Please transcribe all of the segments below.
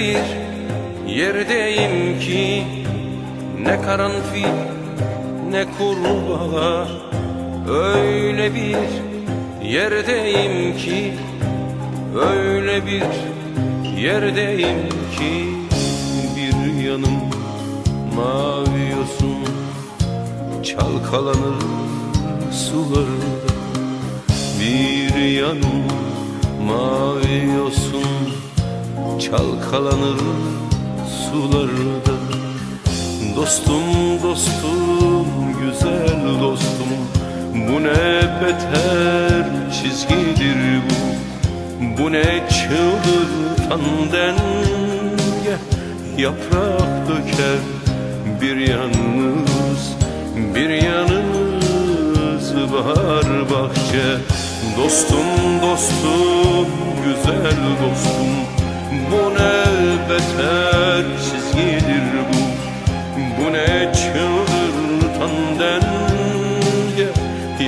bir yerdeyim ki Ne karanfil ne kurbağa. Öyle bir yerdeyim ki Öyle bir yerdeyim ki. Bir yanım mavi yosun Çalkalanır sularda. Bir yanım mavi yosun Çalkalanır sularda. Dostum dostum güzel dostum Bu ne beter çizgidir bu. Bu ne çıldırtan denge Yaprak döker bir yalnız Bir yanınız bahar bahçe. Dostum dostum güzel dostum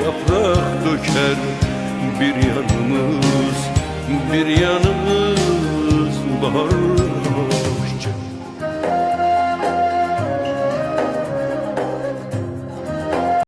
Yaprak döker bir yanımız Bir yanımız bahar